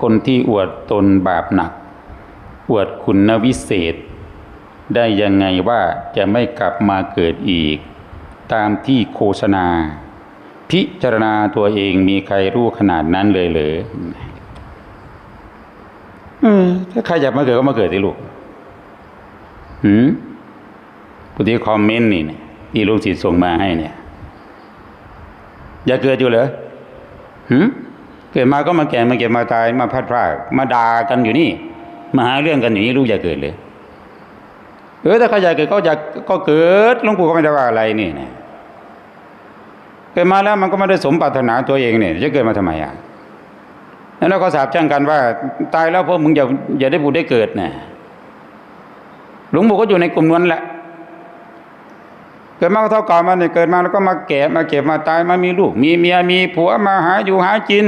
คนที่อวดตนบาปหนัก อวดคุณวิเศษ ได้ยังไงว่าจะไม่กลับมาเกิดอีก ตามที่โฆษณา พิจารณาตัวเองมีใครรู้ขนาดนั้นเลยเหรอเออถ้าใครอยากมาเกิดก็มาเกิดสิลูกหืมผู้ที่คอมเมนต์นี่เนี่ยที่ลูกศิษย์ส่งมาให้เนี่ย อยากเกิดอยู่เหรอหืม เกิดมาก็มาแก่มาเก็บมาตายมาพัดพรากมาด่ากันอยู่นี่ มาหาเรื่องกันอยู่นี้ลูกอยากเกิดเลยเออถ้าเขาอยากเกิดก็อยากก็เกิดหลวงปู่ก็ไม่ได้ว่าอะไรนี่นะเกิดมาแล้วมันก็ไม่ได้สมปรารถนาตัวเองเนี่ยจะเกิดมาทำไมอะแล้วเราก็สาบแช่งกันว่า ตายแล้วพวกมึงอย่าอย่าได้บุญได้เกิดนะหลวงปู่ก็อยู่ในกลุ่มนั้นแหละ เกิดมาก็เท่าก่อนมันเนี่ยเกิดมาแล้วก็มาแก่มาเก็บมาตายมามีลูก มีเมียมีผัวมาหาอยู่หากิน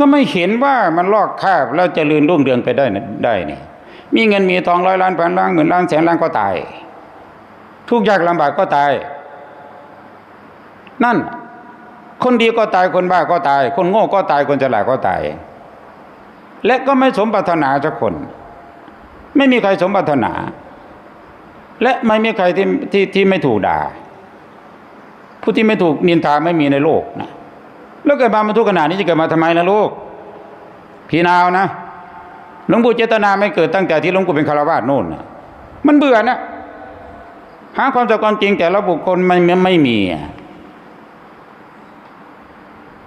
ก็ไม่เห็นว่ามันลอกคาบแล้วจะลืนรุ่งเรืองไปได้นะได้นี่มีเงินมีทองร้อยล้านพันล้านหมื่นล้านแสนล้านก็ตาย ทุกยากลำบากก็ตาย นั่น คนดีก็ตายคนบ้าก็ตาย คนโง่ก็ตายคนฉลาดก็ตาย และก็ไม่สมปรารถนาสักคน ไม่มีใครสมปรารถนา และไม่มีใครที่ที่ที่ไม่ถูกด่า ผู้ที่ไม่ถูกนินทาไม่มีในโลกนะ แล้วเกิดมาบรรทุกขนาดนี้จะเกิดมาทำไมนะลูกพี่นาวนะหลวงปู่เจตนาไม่เกิดตั้งแต่ที่หลวงปู่เป็นคารวาสโน่นนะมันเบื่อนะหาความสัความจริงแต่ละบุคคลม่ไม่ไม่มี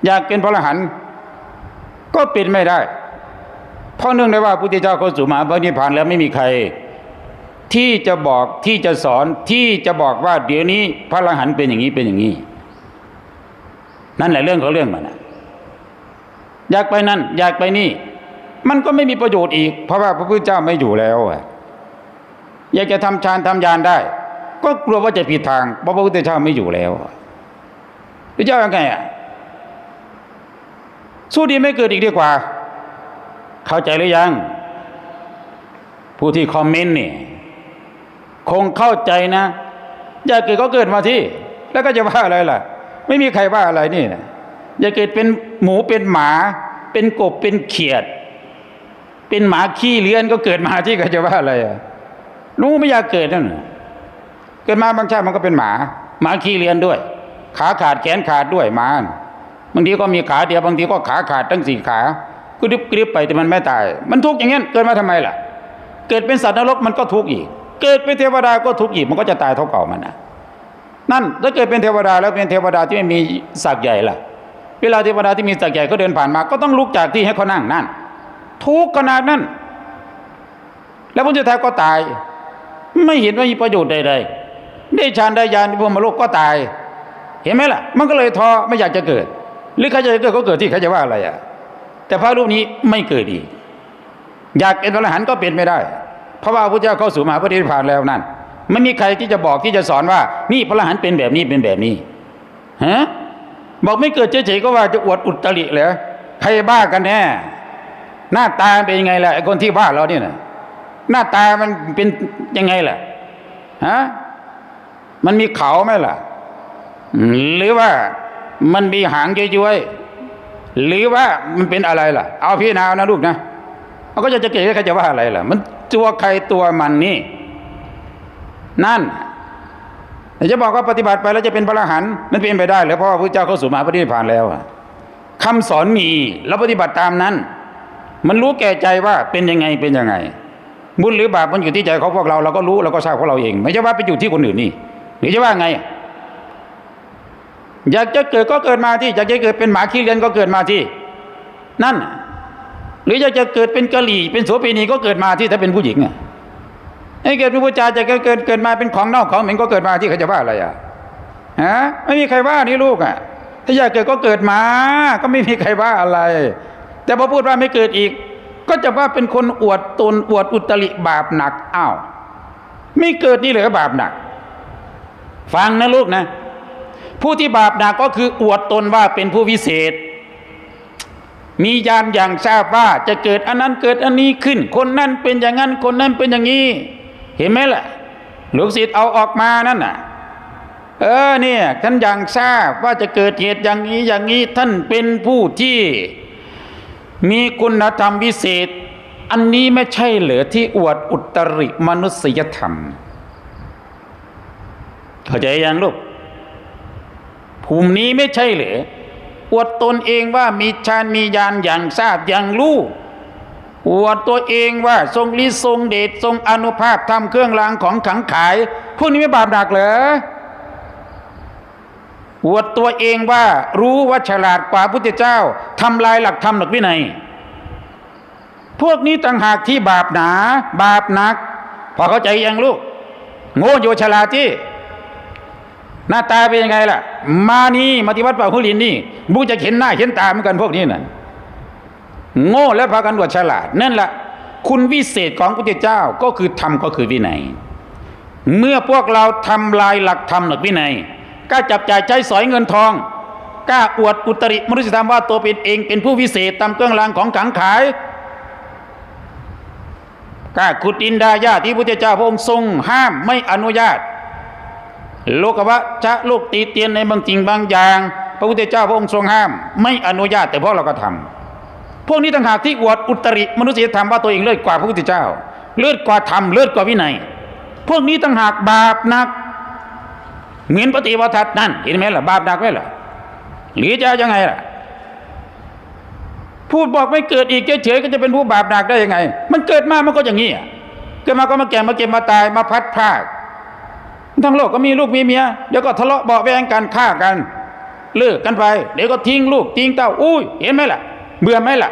อยากเป็นพระอรหันต์ก็เป็นไม่ได้ เพราะเนื่องในว่าพระพุทธเจ้าเขาสู่มหาพระนิพพานแล้วไม่มีใคร ที่จะบอกที่จะสอนที่จะบอกว่าเดี๋ยวนี้พระอรหันต์เป็นอย่างนี้เป็นอย่างนี้ นั่นแหละเรื่องของเรื่องมันนะอยากไปนั่น อยากไปนี่ มันก็ไม่มีประโยชน์อีก เพราะว่าพระพุทธเจ้าไม่อยู่แล้วอะอยากจะทำฌานทำยานได้ ก็กลัวว่าจะผิดทางเพราะพระพุทธเจ้าไม่อยู่แล้วพระเจ้ายังไงอะสู้ดีไม่เกิดอีกดีกว่า เข้าใจหรือยัง ผู้ที่คอมเมนต์นี่คงเข้าใจนะ อยากเกิดก็เกิดมาที่ แล้วก็จะว่าอะไรล่ะ ไม่มีใครว่าอะไรนี่นะอยาเกิดเป็นหมูเป็นหมา เป็นกบเป็นเขียด เป็นหมาขี้เลี้ยนก็เกิดมาที่ก็จะว่าอะไรอะรู้ไม่อยากเกิดนั่นเกิดมาบางชาติมันก็เป็นหมา หมาขี้เลี้ยนด้วย ขาขาดแขนขาดด้วยหมาบางทีก็มีขาเดียวบางทีก็ขาขาดทั้งสี่ขากริบกริบไปแต่มันไม่ตาย มันทุกข์อย่างนี้นเกิดมาทำไมล่ะ เกิดเป็นสัตว์นรกมันก็ทุกข์อีก เกิดเป็นเทวดาก็ทุกข์อีกมันก็จะตายเท่าเก่ามันนะ นั่นถ้าเกิดเป็นเทวดาแล้วเป็นเทวดาที่ไม่มีศักดิ์ใหญ่ล่ะ เวลาเทวดาที่มีศักดิ์ใหญ่เขาเดินผ่านมา ก็ต้องลุกจากที่ให้เขานั่งนั่นทุกข์ขนาดนั้น แล้วพระเจ้าทายก็ตาย ไม่เห็นว่ามีประโยชน์ใดๆได้ฌานได้ญาณที่พรหมโลกก็ตาย เห็นไหมล่ะ มันก็เลยท้อไม่อยากจะเกิด หรือใครจะเกิดก็เกิดที่ใครจะว่าอะไรอะ แต่พระรูปนี้ไม่เกิดอีกอยากเป็นพระอรหันต์ก็เป็นไม่ได้ เพราะว่าพระเจ้าเข้าสู่มหาปฏิพานแล้วนั่น ไม่มีใครที่จะบอกที่จะสอนว่า นี่พระอรหันต์เป็นแบบนี้เป็นแบบนี้ฮะบอกไม่เกิดเฉยๆก็ว่าจะอวดอุตริเหรอใครบ้ากันแน่หน้าตาเป็นยังไงล่ะไอ้คนที่บ้าเราเนี่ยนะหน้าตามันเป็นยังไงล่ะฮะมันมีเขาไหมล่ะ หรือว่ามันมีหางย้อยๆหรือว่ามันเป็นอะไรล่ะ เอาพี่นาวนะลูกนะเขาก็จะจะเกลียดใครจะว่าอะไรล่ะ มันตัวใครตัวมันนี่ นั่นจะบอกว่าปฏิบัติไปแล้วจะเป็นพระอรหันต์มันเป็นไปได้หรือเพราะว่าพระเจ้าเข้าสู่มหาปฏิพานแล้วอะคำสอนมีแล้วปฏิบัติตามนั้น มันรู้แก่ใจว่าเป็นยังไงเป็นยังไง บุญหรือบาปมันอยู่ที่ใจของพวกเราเราก็รู้เราก็ทราบของเราเอง ไม่ใช่ว่าไปอยู่ที่คนอื่นนี่หรือจะว่าไง อยากจะเกิดก็เกิดมาที่อยากจะเกิดเป็นหมาขี้เลียนก็เกิดมาที่ นั่น หรืออยากจะเกิดเป็นกะหรี่เป็นโสเภณีก็เกิดมาที่ถ้าเป็นผู้หญิงอะ ไอ้เกิดเป็นผู้ชาจะเกิดเกิดเกิดมาเป็นของนอกของเหม็นก็เกิดมาที่เขาจะว่าอะไรอะฮะไม่มีใครว่านี่ลูกอะ ถ้าอยากเกิดก็เกิดมา ก็ไม่มีใครว่าอะไร แต่พอพูดว่าไม่เกิดอีก ก็จะว่าเป็นคนอวดตนอวดอุตริบาปหนักอ้าวไม่เกิดนี่เหลือบาปหนัก ฟังนะลูกนะ ผู้ที่บาปหนักก็คืออวดตนว่าเป็นผู้วิเศษ มียานอย่างทราบว่าจะเกิดอันนั้นเกิดอันนี้ขึ้น คนนั้นเป็นอย่างนั้นคนนั้นเป็นอย่างนี้ เห็นไหมล่ะลูกศิษย์เอาออกมานั่นน่ะ เออเนี่ยท่านอย่างทราบว่าจะเกิดเหตุอย่างนี้อย่างนี้ท่านเป็นผู้ที่ มีคุณธรรมวิเศษ อันนี้ไม่ใช่เหรือที่อวดอุตริมนุษยธรรม เข้าใจยังลูกภูมินี้ไม่ใช่เหรืออวดตนเองว่ามีฌานมีญาณอย่างทราบอย่างรู้ อวดตัวเองว่าทรงฤทธิ์ทรงเดชทรงอนุภาพทำเครื่องรางของขังขาย พวกนี้ไม่บาปหนักเหรออวดตัวเองว่ารู้ว่าฉลาดกว่าพุทธเจ้าทำลายหลักธรรมหลักวินัย พวกนี้ต่างหากที่บาปหนา บาปหนัก พอเข้าใจยังลูก โง่อยู่ฉลาดที่ หน้าตาเป็นยังไงล่ะ มานี่มาที่วัดป่าหุลินนี่บูจะเห็นหน้าเห็นตาเหมือนกันพวกนี้น่ะ โง่และพากันอวดฉลาด นั่นแหละคุณวิเศษของพระพุทธเจ้าก็คือธรรมก็คือวินัย เมื่อพวกเราทำลายหลักธรรมหลักวินัยกล้าจับจ่ายใช้สอยเงินทองกล้าอวดอุตริมนุษยธรรมว่าตัวเป็นเองเป็นผู้วิเศษตามเครื่องรางของขังขายกล้าขุดดินดายาที่พระพุทธเจ้าพระองค์ทรงห้ามไม่อนุญาต โลกวะจะโลกตีเตียนในบางจริงบางอย่าง พระพุทธเจ้าพระองค์ทรงห้าม ไม่อนุญาตแต่พวกเราก็ทำ พวกนี้ต่างหากที่อวดอุตริมนุษยธรรมว่าตัวเองเลิศกว่าพระพุทธเจ้า เลิศกว่าธรรมเลิศกว่าวินัย พวกนี้ต่างหากบาปหนัก เหมือนปฏิวัตินั่นเห็นไหมล่ะบาปหนักไหมล่ะหรือจะยังไงล่ะ พูดบอกไม่เกิดอีกเฉยๆก็จะเป็นผู้บาปหนักได้ยังไง มันเกิดมามันก็อย่างนี้อะเกิดมาก็มาแก่มาเก็บมาตายมาพัดพากทั้งโลกก็มีลูกมีเมียเดี๋ยวก็ทะเลาะเบาแวงกันฆ่ากันเลิกกันไป เดี๋ยวก็ทิ้งลูกทิ้งเต้าอุ้ยเห็นไหมล่ะ เบื่อไหมล่ะ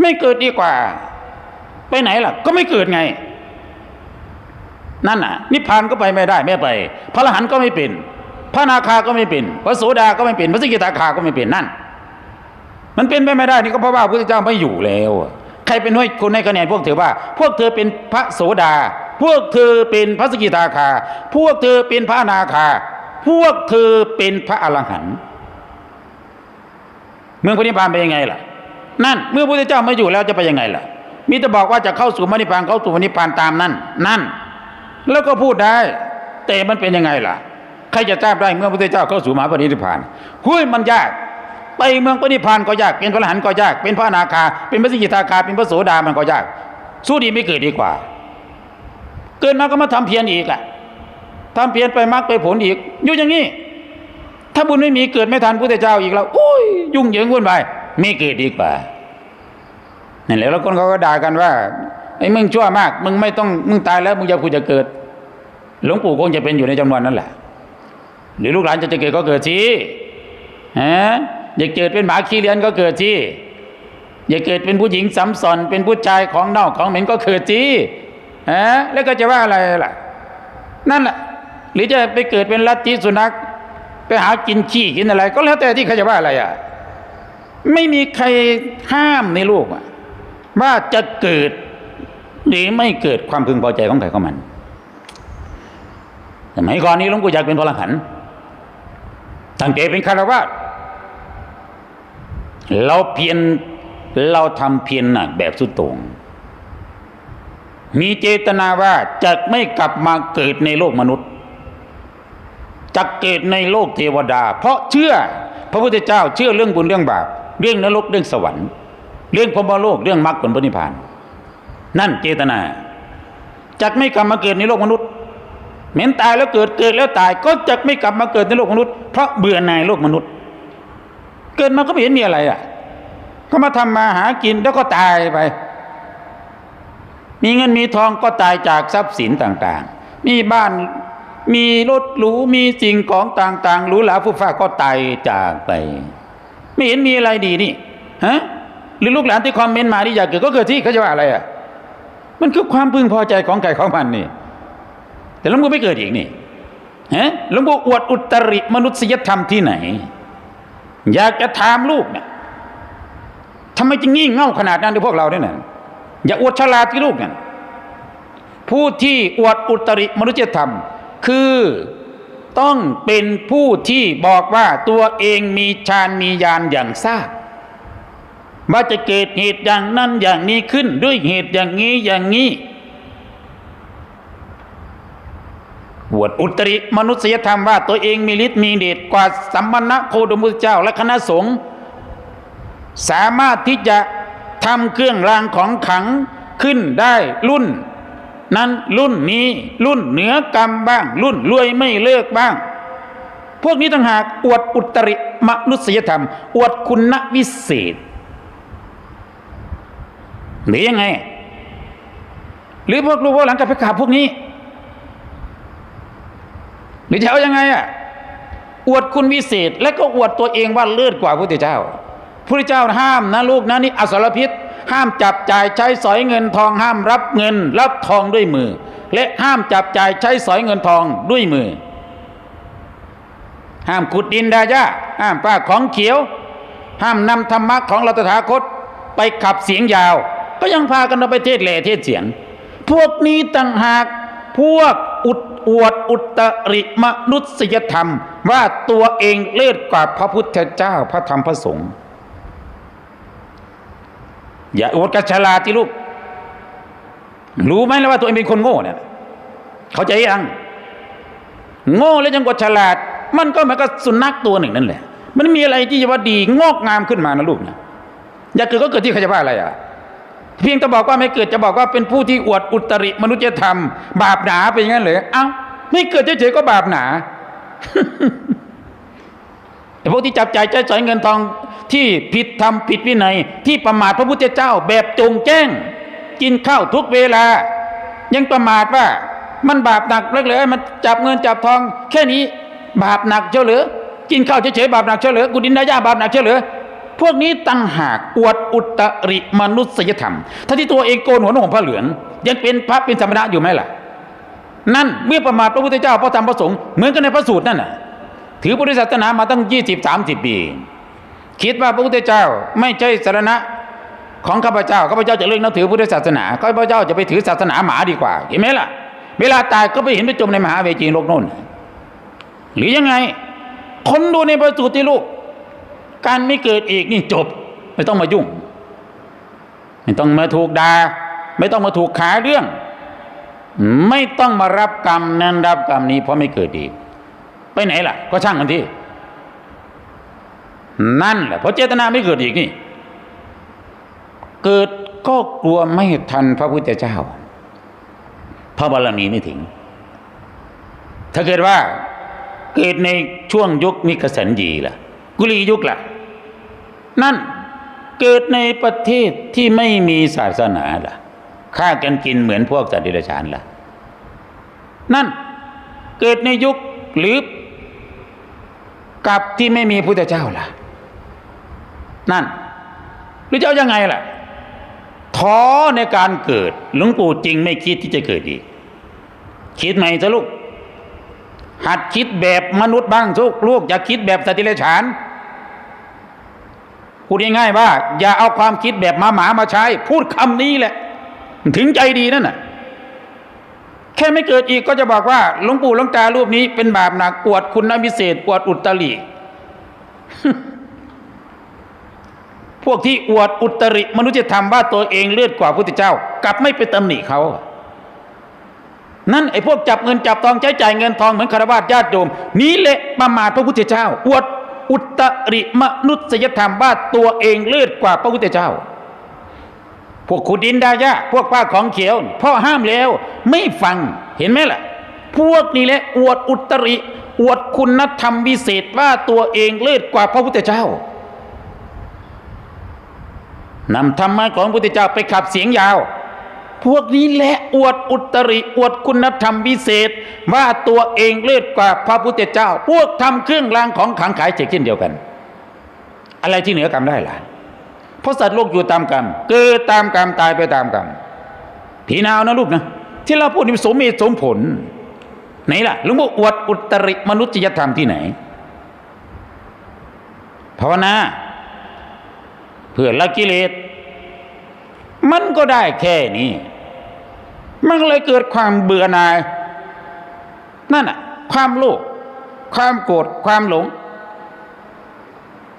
ไม่เกิดดีกว่า ไปไหนล่ะ ก็ไม่เกิดไง นั่นน่ะ นิพพานก็ไปไม่ได้ไม่ไป พระอรหันต์ก็ไม่เป็น พระนาคาก็ไม่เป็น พระโสดาก็ไม่เป็น พระสกิทาคาก็ไม่เป็นนั่น มันเป็นไปไม่ได้นี่ก็เพราะว่าพระพุทธเจ้าไม่อยู่แล้วใครเป็นห้วยคนให้คะแนนพวกเธอว่า พวกเธอเป็นพระโสดา พวกเธอเป็นพระสกิทาคา พวกเธอเป็นพระนาคา พวกเธอเป็นพระอรหันต์ เมืองพระนิพพานเป็นยังไงล่ะ นั่น เมื่อพระพุทธเจ้าไม่อยู่แล้วจะไปยังไงล่ะ มีแต่บอกว่าจะเข้าสู่พระนิพพานเข้าสู่พระนิพพานตามนั้นนั่น แล้วก็พูดได้ แต่มันเป็นยังไงล่ะ ใครจะทราบได้เมื่อพระพุทธเจ้าเข้าสู่มหาปณิพานหุ้ยมันยาก ไปเมืองปณิพานก็ยาก เป็นพระอรหันต์ก็ยาก เป็นพระนาคา เป็นพระสกิทาคา เป็นพระโสดามันก็ยาก สู้ดีไม่เกิดดีกว่า เกิดมาก็มาทำเพียรอีกอะทำเพียรไปมากไปผลอีก อยู่อย่างนี้ ถ้าบุญไม่มีเกิดไม่ทันพุทธเจ้าอีกแล้วอุ้ยยุ่งเหยิงวุ่นวายไม่เกิดดีกว่านั่แหละแล้วคนเขาก็ด่ากันว่าไอ้มึงชั่วมาก มึงไม่ต้องมึงตายแล้วมึงจะคุณจะเกิด หลวงปู่คงจะเป็นอยู่ในจำนวนนั้นแหละ หรือลูกหลานจะจะเกิดก็เกิดสิฮะอยากเกิดเป็นหมาขี้เลี้ยนก็เกิดสิอยากเกิดเป็นผู้หญิงสัมสอนเป็นผู้ชายของนอกของเหม็นก็เกิดสิฮะแล้วก็จะว่าอะไรล่ะ นั่นแหละหรือจะไปเกิดเป็นลัทธิสุนัข ไปหากินขี้กินอะไร ก็แล้วแต่ที่เขาจะว่าอะไรอะไม่มีใครห้ามในโลกอะว่าจะเกิดหรือไม่เกิดความพึงพอใจของใครของมันสมัยก่อนนี้หลวงปู่อยากเป็นพระอรหันตั้งใจเป็นคารวะเราเพียรเราทำเพียรหนักแบบสุดโต่งมีเจตนาว่าจะไม่กลับมาเกิดในโลกมนุษย์ จะเกิดในโลกเทวดา เพราะเชื่อพระพุทธเจ้าเชื่อเรื่องบุญเรื่องบาปเรื่องนรกเรื่องสวรรค์ เรื่องพรมโลกเรื่องมรรคผลพระนิพพาน นั่นเจตนาจะไม่กลับมาเกิดในโลกมนุษย์เหม็นตายแล้วเกิดเกิดแล้วตายก็จะไม่กลับมาเกิดในโลกมนุษย์เพราะเบื่อหน่ายโลกมนุษย์ เกิดมาก็ไม่เห็นมีอะไรอะก็มาทำมาหากินแล้วก็ตายไป มีเงินมีทองก็ตายจากทรัพย์สินต่าง ๆ มีบ้าน มีรถหรูมีสิ่งของต่างๆหรูหราฟุ่ฟ้าก็ตายจากไป ไม่เห็นมีอะไรดีนี่ฮะหรือลูกหลานที่คอมเมนต์มาที่อยากเกิดก็เกิดที่เขาจะว่าอะไรอะมันคือความพึงพอใจของใครของมันนี่ แต่หลวงปู่ไม่เกิดอีกนี่ฮะหลวงปู่อวดอุตริมนุษยธรรมที่ไหน อยากจะถามลูกเนี่ยทำไมจึงงี่เง่าขนาดนั้นด้วยพวกเราเนี่ยนะอย่าอวดฉลาดที่ลูกเนี่ยผู้ที่อวดอุตริมนุษยธรรม คือต้องเป็นผู้ที่บอกว่าตัวเองมีฌานมีญาณอย่างทราบว่าจะเกิดเหตุอย่างนั้นอย่างนี้ขึ้นด้วยเหตุอย่างนี้อย่างนี้บวชอุตริมนุษยธรรมว่าตัวเองมีฤทธิ์มีเดชกว่าสัมมณะโคดมุตเจ้าและคณะสงฆ์สามารถที่จะทำเครื่องรางของขังขึ้นได้รุ่น นั้นรุ่นนี้รุ่นเหนือกรรมบ้าง รุ่นรวยไม่เลิกบ้าง พวกนี้ต่างหากอวดอุตริมนุษยธรรม อวดคุณวิเศษหรือยังไง หรือพวกลูกพวกหลังกับไปกราบพวกนี้ หรือจะเอายังไงอะอวดคุณวิเศษ และก็อวดตัวเองว่าเลิศกว่าพระพุทธเจ้าพระพุทธเจ้าห้ามนะลูกนะนี่อสรพิษ ห้ามจับจ่ายใช้สอยเงินทองห้ามรับเงินรับทองด้วยมือ และห้ามจับจ่ายใช้สอยเงินทองด้วยมือ ห้ามขุดดินดาย่าห้ามป้าของเขียว ห้ามนำธรรมะของเราตถาคตไปขับเสียงยาว ก็ยังพากันเอาไปเทศแหล่เทศเสียง พวกนี้ต่างหากพวกอุดอวดอุตริมนุษยธรรม ว่าตัวเองเลิศกว่าพระพุทธเจ้าพระธรรมพระสงฆ์ อย่าอวดกระฉลาดที่ลูก รู้ไหมแล้วว่าตัวเองเป็นคนโง่เนี่ยเขาใจยังโง่แล้วยังกว่าฉลาด มันก็เหมือนกับสุนัขตัวหนึ่งนั่นแหละ มันมีอะไรที่จะว่าดีงอกงามขึ้นมานะลูกนะอย่าเกิดก็เกิดที่ใครจะว่าอะไรอะ เพียงแต่บอกว่าไม่เกิดจะบอกว่าเป็นผู้ที่อวดอุตริมนุษยธรรม บาปหนาเป็นอย่างนั้นเหรอเอ้าไม่เกิดเฉยๆก็บาปหนา แต่พวกที่จับจ่ายใช้สอยเงินทองที่ผิดธรรมผิดวินัย ที่ประมาทพระพุทธเจ้าแบบจงแจ้ง กินข้าวทุกเวลา ยังประมาทว่ามันบาปหนักเล็กเลยมันจับเงินจับทอง แค่นี้บาปหนักเช่าเหรือ กินข้าวเฉยๆบาปหนักเช่าเหรือกุดินดายาบาปหนักเช่าเหรือพวกนี้ตั้งหากอวดอุตริมนุษยธรรมถ้าที่ตัวเองโกนหัวนุ่งผ้าเหลืองยังเป็นพระเป็นสมณะอยู่ไหมล่ะ นั่นเมื่อประมาทพระพุทธเจ้าพระธรรมพระสงฆ์เหมือนกันในพระสูตรนั่นน่ะ ถือพุทธศาสนามาตั้งยี่สิบสามสิบปี คิดว่าพระพุทธเจ้าไม่ใช่สารณะของข้าพเจ้าข้าพเจ้าจะเลิกนับถือพุทธศาสนาข้าพเจ้าจะไปถือศาสนาหมาดีกว่าเห็นไหมล่ะ เวลาตายก็ไปเห็นไปจมในมหาเวจีโลกโน่นหรือยังไง คนดูในประสูติลูก การไม่เกิดอีกนี่จบ ไม่ต้องมายุ่ง ไม่ต้องมาถูกดา่าไม่ต้องมาถูกขาเรื่อง ไม่ต้องมารับกรรมนั้นรับกรรมนี้เพราะไม่เกิดอีก ไปไหนล่ะ ก็ช่างกันทีนั่นแหละเพราะเจตนาไม่เกิดอีกนี่ เกิดก็กลัวไม่ทันพระพุทธเจ้า พระบารมีไม่ถึง ถ้าเกิดว่าเกิดในช่วงยุคมิกสันยีล่ะ กุลียุคล่ะ นั่นเกิดในประเทศที่ไม่มีศาสนาล่ะฆ่ากันกินเหมือนพวกสัตว์เดรัจฉานล่ะ นั่นเกิดในยุคหรือ กับที่ไม่มีพุทธเจ้าล่ะ นั่นหรือจะเอายังไงล่ะท้อในการเกิดหลวงปู่จริงไม่คิดที่จะเกิดอีก คิดใหม่ซะลูก หัดคิดแบบมนุษย์บ้างทุกลูกอย่าคิดแบบสตว์เดรัจฉานพูดง่ายๆว่า อย่าเอาความคิดแบบหมาหมามาใช้ พูดคำนี้แหละ ถึงใจดีนั่นน่ะ แค่ไม่เกิดอีกก็จะบอกว่าหลวงปู่หลวงตารูปนี้เป็นบาปหนักอวดคุณนพิเศษอวดอุตริพวกที่อวดอุตริมนุษยธรรมว่าตัวเองเลือดกว่าพระพุทธเจ้า กลับไม่ไปตำหนิเขา นั่นไอ้พวกจับเงินจับทองใช้จ่ายเงินทองเหมือนคารวะญาติโยมนี้แหละประมาทพระพุทธเจ้า อวดอุตริมนุษยธรรมว่าตัวเองเลือดกว่าพระพุทธเจ้า วกขุดดินดายะพวกป้าของเขียวพ่อห้ามแล้ว ไม่ฟังเห็นไหมล่ะ พวกนี้แหละอวดอุตริ อวดคุณธรรมวิเศษว่าตัวเองเลิศกว่าพระพุทธเจ้านำธรรมะของพระพุทธเจ้าไปขับเสียงยาว พวกนี้แหละอวดอุตริอวดคุณธรรมวิเศษ ว่าตัวเองเลิศกว่าพระพุทธเจ้า พวกทำเครื่องรางของขังขายเช่นเดียวกัน อะไรที่เหนือกรรมได้ล่ะ เพราะสัตว์โลกอยู่ตามกรรมเกิดตามกรรมตายไปตามกรรมผีนาวนะลูกนะที่เราพูดนี่สมเหตุสมผล ไหนล่ะหลวงพ่ออวดอุตริมนุษยธรรมที่ไหน ภาวนา เพื่อละกิเลส มันก็ได้แค่นี้ มันเลยเกิดความเบื่อหน่าย นั่นน่ะ ความโลภความโกรธความหลง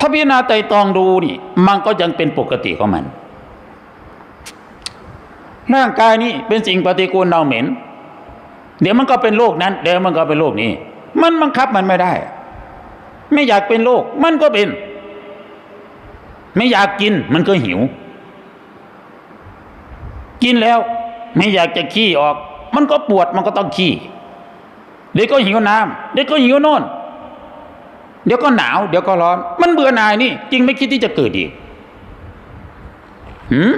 ถ้าพิจารณาไตรตองดูนี่ มันก็ยังเป็นปกติของมัน ร่างกายนี้เป็นสิ่งปฏิกูลเน่าเหม็น เดี๋ยวมันก็เป็นโรคนั้น เดี๋ยวมันก็เป็นโรคนี้ มันบังคับมันไม่ได้ ไม่อยากเป็นโรคมันก็เป็น ไม่อยากกินมันก็หิว กินแล้ว ไม่อยากจะขี้ออก มันก็ปวดมันก็ต้องขี้เดี๋ยวก็หิวน้ำเดี๋ยวก็หิวโน่น เดี๋ยวก็หนาว เดี๋ยวก็ร้อน มันเบื่อหน่ายนี่จริงไม่คิดที่จะเกิดอีกหืม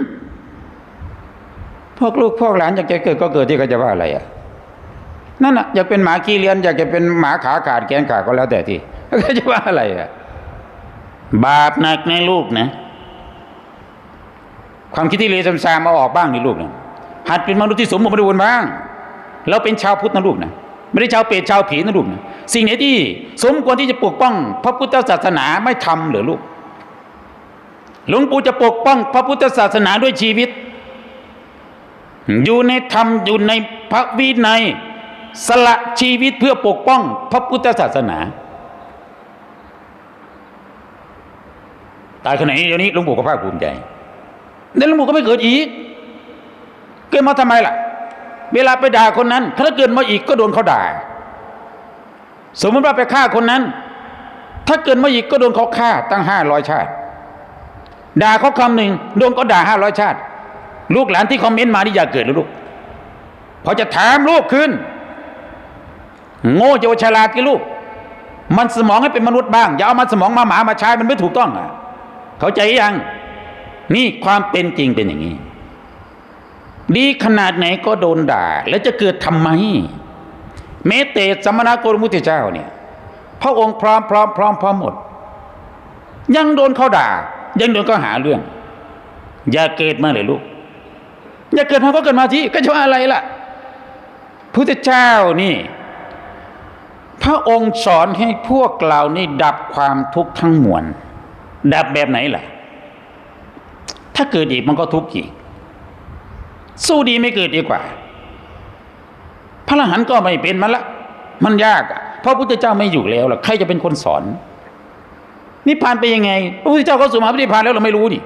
พวกลูกพวกหลานอยากจะเกิดก็เกิดที่เขาจะว่าอะไรอะนั่นน่ะอยากเป็นหมาขี้เลียนอยากจะเป็นหมาขาขาดแขนขาดก็แล้วแต่ที่เขาจะว่าอะไรอะบาปหนักในลูกนะ ความคิดที่เลวซามๆมาออกบ้างในลูกนะหัดเป็นมนุษย์ที่สมบูรณ์บริบูรณ์บ้างเราเป็นชาวพุทธนะลูกนะ ไม่ได้ชาวเปรตชาวผีนะลูกนะสิ่งไหนที่สมควรที่จะปกป้อง พระพุทธศาสนาไม่ทำเหรือลูก หลวงปู่จะปกป้อง พระพุทธศาสนาด้วยชีวิต อยู่ในธรรมอยู่ในพระวินัยสละชีวิตเพื่อปกป้อง พระพุทธศาสนาตายขนาดนี้เดี๋ยวนี้หลวงปู่ก็ภาคภูมิใจเดี๋ยวหลวงปู่ก็ไม่เกิดอีกเกิดมาทำไมล่ะ เวลาไปด่าคนนั้น ถ้าเกิดมาอีกก็โดนเขาด่า สมมติว่าไปฆ่าคนนั้น ถ้าเกิดมาอีกก็โดนเขาฆ่าตั้งห้าร้อยชาติ ด่าเขาคำหนึ่งโดนก็ด่าห้าร้อยชาติ ลูกหลานที่คอมเมนต์มานี่อย่าเกิดเลยลูกพอจะถามลูกขึ้น โง่จะวฉลาดกี่ลูก มันสมองให้เป็นมนุษย์บ้าง อย่าเอามันสมองมาหมามาใช้มันไม่ถูกต้องอะ เข้าใจยัง นี่ความเป็นจริงเป็นอย่างนี้ ดีขนาดไหนก็โดนด่า แล้วจะเกิดทำไมเมตเตสมณโกรมุติเจ้าเนี่ยพระองค์พร้อมพร้อมพร้อมพร้อมหมด ยังโดนเขาด่า ยังโดนเขาหาเรื่อง อย่าเกิดมาเลยลูก อย่าเกิดมาก็เกิดมาที่ก็จะว่าอะไรล่ะพุทธเจ้านี่ พระองค์สอนให้พวกเรานี่ดับความทุกข์ทั้งมวลดับแบบไหนล่ะ ถ้าเกิดอีกมันก็ทุกข์อีก สู้ดีไม่เกิดดีกว่า พระอรหันต์ก็ไม่เป็นมันละ มันยากอะเพราะพุทธเจ้าไม่อยู่แล้วล่ะใครจะเป็นคนสอน นิพพานไปยังไงพระพุทธเจ้าเขาสู่มหานิพพานแล้วเราไม่รู้ดิ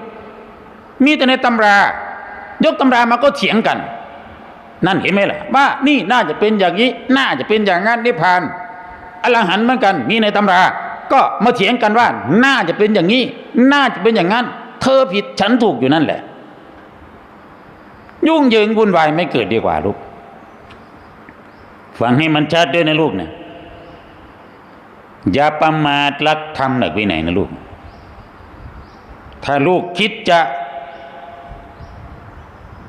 มีแต่ในตำรา ยกตำรามาก็เถียงกัน นั่นเห็นไหมล่ะ ว่านี่น่าจะเป็นอย่างนี้ น่าจะเป็นอย่างนั้นนิพพานอรหันต์เหมือนกัน มีในตำรา ก็มาเถียงกันว่า น่าจะเป็นอย่างนี้ น่าจะเป็นอย่างนั้น เธอผิดฉันถูกอยู่นั่นแหละ ยุ่งเหยิงวุ่นวายไม่เกิดดีกว่าลูกฟังให้มันชัดด้วยนะลูกนะอย่าประมาทรักธรรมหนักวินัยนะลูก ถ้าลูกคิดจะ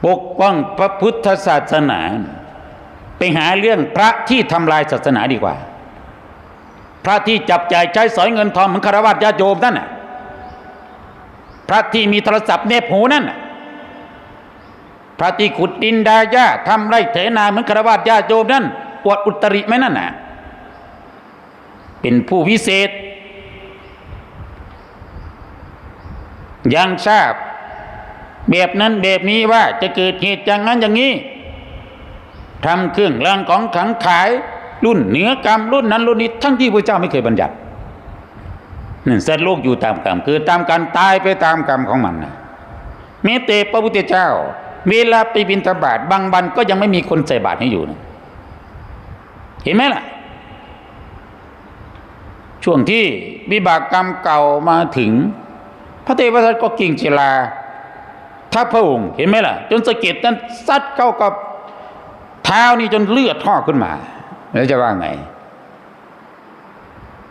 ปกป้องพระพุทธศาสนา ไปหาเรื่องพระที่ทำลายศาสนาดีกว่า พระที่จับจ่ายใช้สอยเงินทองเหมือนคารวะญาติโยมนั่นน่ะพระที่มีโทรศัพท์เนบหูนั่นน่ะ พระที่ขุดดินดาหญ้าทำไร่เถนาเหมือนคารวะญาโยมนั่นอวดอุตริไหมนั่นน่ะเป็นผู้วิเศษ ยังทราบ แบบนั้นแบบนี้ว่าจะเกิดเหตุอย่างนั้นอย่างนี้ทำเครื่องรางของขลังขาย รุ่นเหนือกรรมรุ่นนั้นรุ่นนี้ทั้งที่พระเจ้าไม่เคยบัญญัตินั่นสัตว์โลกอยู่ตามกรรมคือตามการตายไปตามกรรมของมันนะเมตเตพระพุทธเจ้า เวลาไปบิณฑบาตบางวันก็ยังไม่มีคนใส่บาตรให้อยู่นะเห็นไหมล่ะ ช่วงที่วิบากกรรมเก่ามาถึง พระเทวทัตก็กิ่งเจลาทับพระองค์เห็นไหมล่ะ จนสะเก็ดนั้นซัดเข้ากับเท้านี่จนเลือดท่อขึ้นมา แล้วจะว่าไง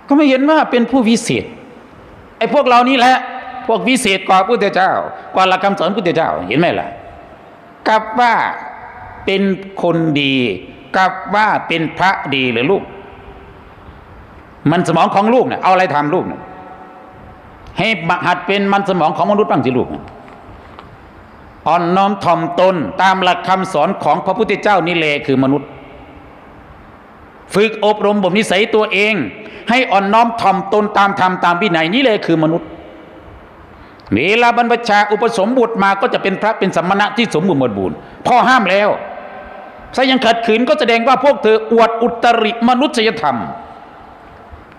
ก็ไม่เห็นว่าเป็นผู้วิเศษไอ้พวกเรานี่แหละ พวกวิเศษกว่าพุทธเจ้ากว่าหลักคำสอนพุทธเจ้า เห็นไหมล่ะ กลับว่าเป็นคนดีกลับว่าเป็นพระดีหรือลูก มันสมองของลูกเนี่ยเอาอะไรทำลูกเนี่ยให้หัดเป็นมันสมองของมนุษย์บ้างสิลูกนี่ยอ่อนน้อมถ่อมตนตามหลักคำสอนของพระพุทธเจ้านี่แหละคือมนุษย์ ฝึกอบรมบ่มนิสัยตัวเอง ให้อ่อนน้อมถ่อมตนตามธรรมตามวินัยนี่เลยคือมนุษย์ เวลาบรรพชาอุปสมบทมาก็จะเป็นพระเป็นสัมมณะที่สมบูรณ์บริบูรณ์พ่อห้ามแล้วถ้ายังขัดขืนก็แสดงว่าพวกเธออวดอุตริมนุษยธรรม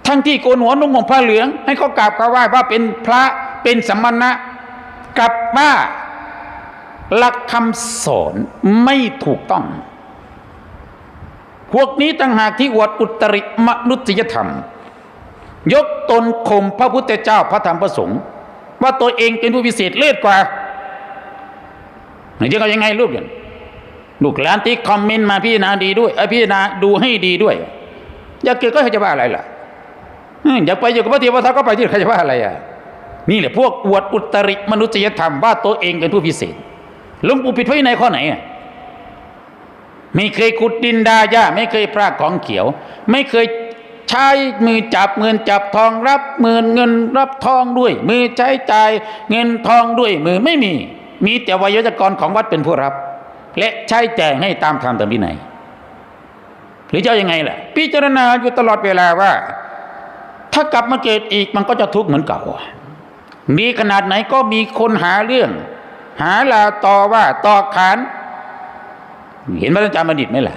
ทั้งที่โกนหัวนุ่งห่มผ้าเหลือง ให้เขากราบเขาไหว้ว่าเป็นพระเป็นสัมมณะกลับว่าหลักคำสอนไม่ถูกต้อง พวกนี้ต่างหากที่อวดอุตริมนุษยธรรม ยกตนข่มพระพุทธเจ้าพระธรรมพระสงฆ์ ว่าตัวเองเป็นผู้พิเศษเลิศกว่าหรือจะเอายังไงรูปอย่างลูกหลานที่คอมเมนต์มาพี่นาดีด้วยไอพี่นาดูให้ดีด้วย อยากเกิดก็จะว่าอะไรล่ะอืมอยากไปอยู่กับพระเทวทัตก็ไปที่ใครจะว่าอะไรอะนี่แหละพวกอวดอุตริมนุษยธรรมว่าตัวเองเป็นผู้พิเศษหลวงปู่ผิดไว้ในข้อไหนอะไม่เคยขุดดินดาหญ้าไม่เคยพรากของเขียว ไม่เคย ใช้มือจับเงินจับทองรับเงินเงินรับทองด้วย มือใช้จ่ายเงินทองด้วยมือไม่มี มีแต่วิทยากรของวัดเป็นผู้รับ และใช้แจ่ายให้ตามธรรมตามวินัยหรือจะยังไงล่ะ พิจารณาอยู่ตลอดเวลาว่า ถ้ากลับมาเกิดอีกมันก็จะทุกข์เหมือนเก่า มีขนาดไหนก็มีคนหาเรื่อง หาลาต่อว่าต่อขาน เห็นพระอาจารย์บัณฑิตไหมล่ะ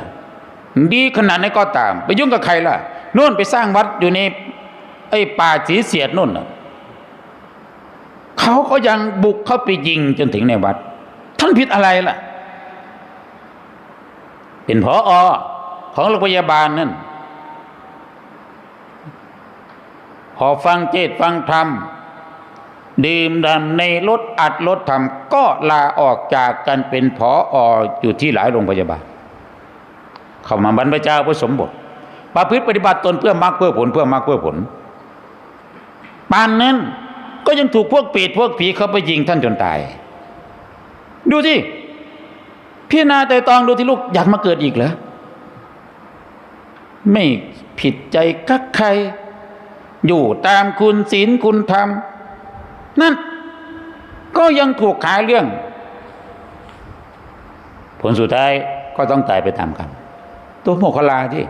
ดีขนาดไหนก็ตาม ไปยุ่งกับใครล่ะ น่นไปสร้างวัดอยู่ในไอ้ป่าสีเสียดนู่นเขาก็ยังบุกเข้าไปยิงจนถึงในวัด ท่านผิดอะไรล่ะ เป็นพออของโรงพยาบาลนั่นพอฟังเทศฟังธรรมดื่มดำในรถอัดรถทำก็ลาออกจากกันเป็นผอออยู่ที่หลายโรงพยาบาล เข้ามาบรรพชาพุสมบท ประพฤติปฏิบัติตนเพื่อมรรคเพื่อผลเพื่อมรรคเพื่อผลปานนั้นก็ยังถูกพวกเปรตพวกผีเขาไปยิงท่านจนตาย ดูที่พี่นาแต่ตองดูที่ลูกอยากมาเกิดอีกเหรอไม่ผิดใจกักใคร อยู่ตามคุณศีลคุณธรรม นั่น ก็ยังถูกขายเรื่อง ผลสุดท้ายก็ต้องตายไปตามกันตัวโมคลาที่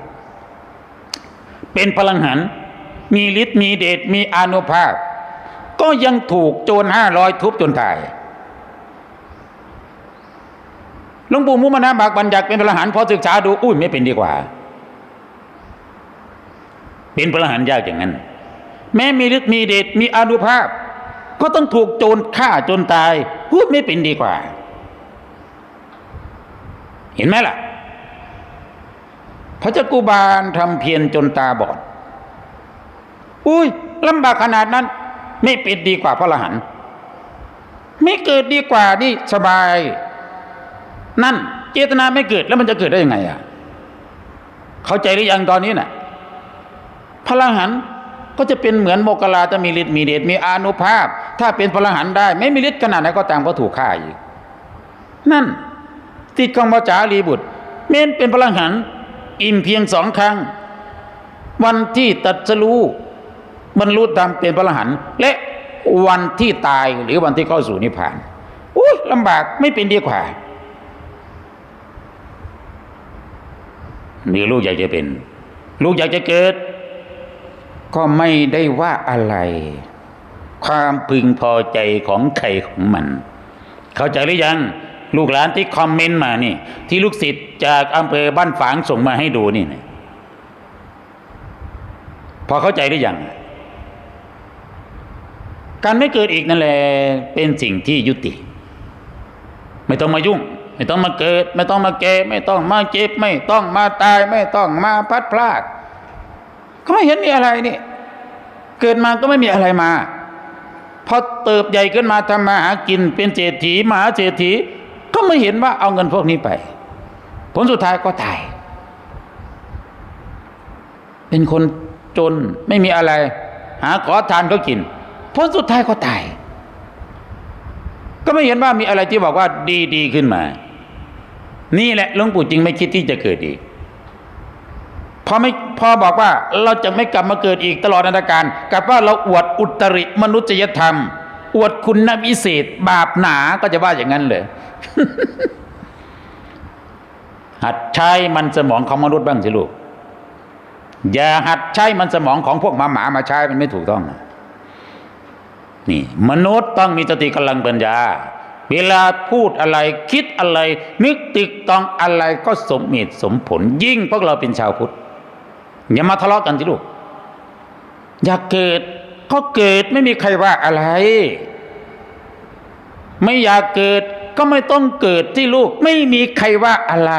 เป็นพลังหัน มีฤทธิ์มีเดชมีอานุภาพ ก็ยังถูกโจรห้าร้อยทุบจนตายหลวงปู่มุมานะบากบัญญัติเป็นพลังหันพอศึกษาดูอุ้ยไม่เป็นดีกว่า เป็นพลังหันยากอย่างนั้น แม้มีฤทธิ์มีเดชมีอานุภาพ ก็ต้องถูกโจรฆ่าจนตายพูดไม่เป็นดีกว่า เห็นไหมล่ะ พระเจ้ากุบาลทำเพียรจนตาบอด อุ้ยลำบากขนาดนั้น ไม่เป็นดีกว่าพระอรหันต์ไม่เกิดดีกว่านี่สบาย นั่นเจตนาไม่เกิดแล้วมันจะเกิดได้ยังไงอะ เข้าใจหรือยังตอนนี้น่ะ พระอรหันต์ก็จะเป็นเหมือนโมกขลาจะมีฤทธิ์มีเดชมีอานุภาพ ถ้าเป็นพระอรหันต์ได้ ไม่มีฤทธิ์ขนาดไหนก็ตามก็ถูกฆ่าอีกนั่นติดของพระจารีบุตร เม้นเป็นพระอรหันต์ อิ่มเพียงสองครั้ง วันที่ตัดสรู้บรรลุธรรมเป็นพระอรหันต์และวันที่ตายหรือวันที่เข้าสู่นิพพานอุ้ยลำบากไม่เป็นดีกว่ามีลูกอยากจะเป็น ลูกอยากจะเกิด ก็ไม่ได้ว่าอะไร ความพึงพอใจของใครของมัน เข้าใจหรือยัง ลูกหลานที่คอมเมนต์มานี่ ที่ลูกศิษย์จากอำเภอบ้านฝางส่งมาให้ดูนี่นะพอเข้าใจหรือยังการไม่เกิดอีกนั่นแหละเป็นสิ่งที่ยุติ ไม่ต้องมายุ่ง ไม่ต้องมาเกิด ไม่ต้องมาแก่ไม่ต้องมาเจ็บ ไม่ต้องมาตาย ไม่ต้องมาพัดพลาดก็ไม่เห็นมีอะไรนี่ เกิดมาก็ไม่มีอะไรมาพอเติบใหญ่ขึ้นมาทำมาหากินเป็นเศรษฐีมหาเศรษฐี ไม่เห็นว่าเอาเงินพวกนี้ไป ผลสุดท้ายก็ตาย เป็นคนจนไม่มีอะไร หาขอทานเขากิน ผลสุดท้ายก็ตาย ก็ไม่เห็นว่ามีอะไรที่บอกว่าดีดีขึ้นมา นี่แหละหลวงปู่จึงไม่คิดที่จะเกิดอีกพอไม่พอบอกว่าเราจะไม่กลับมาเกิดอีกตลอดนาการกลับว่าเราอวดอุตริมนุษยธรรม อวดคุณนวิเศษ บาปหนาก็จะว่าอย่างนั้นเลย หัดใช้มันสมองของมนุษย์บ้างสิลูก อย่าหัดใช้มันสมองของพวกหมาหมามาใช้มันไม่ถูกต้อง นี่ มนุษย์ต้องมีสติกำลังปัญญา เวลาพูดอะไรคิดอะไร นึกติกตองอะไรก็สมเหตุสมผล ยิ่งพวกเราเป็นชาวพุทธอย่ามาทะเลาะกันสิลูก อย่าเกิด ก็เกิดไม่มีใครว่าอะไร ไม่อยากเกิดก็ไม่ต้องเกิดที่ลูกไม่มีใครว่าอะไร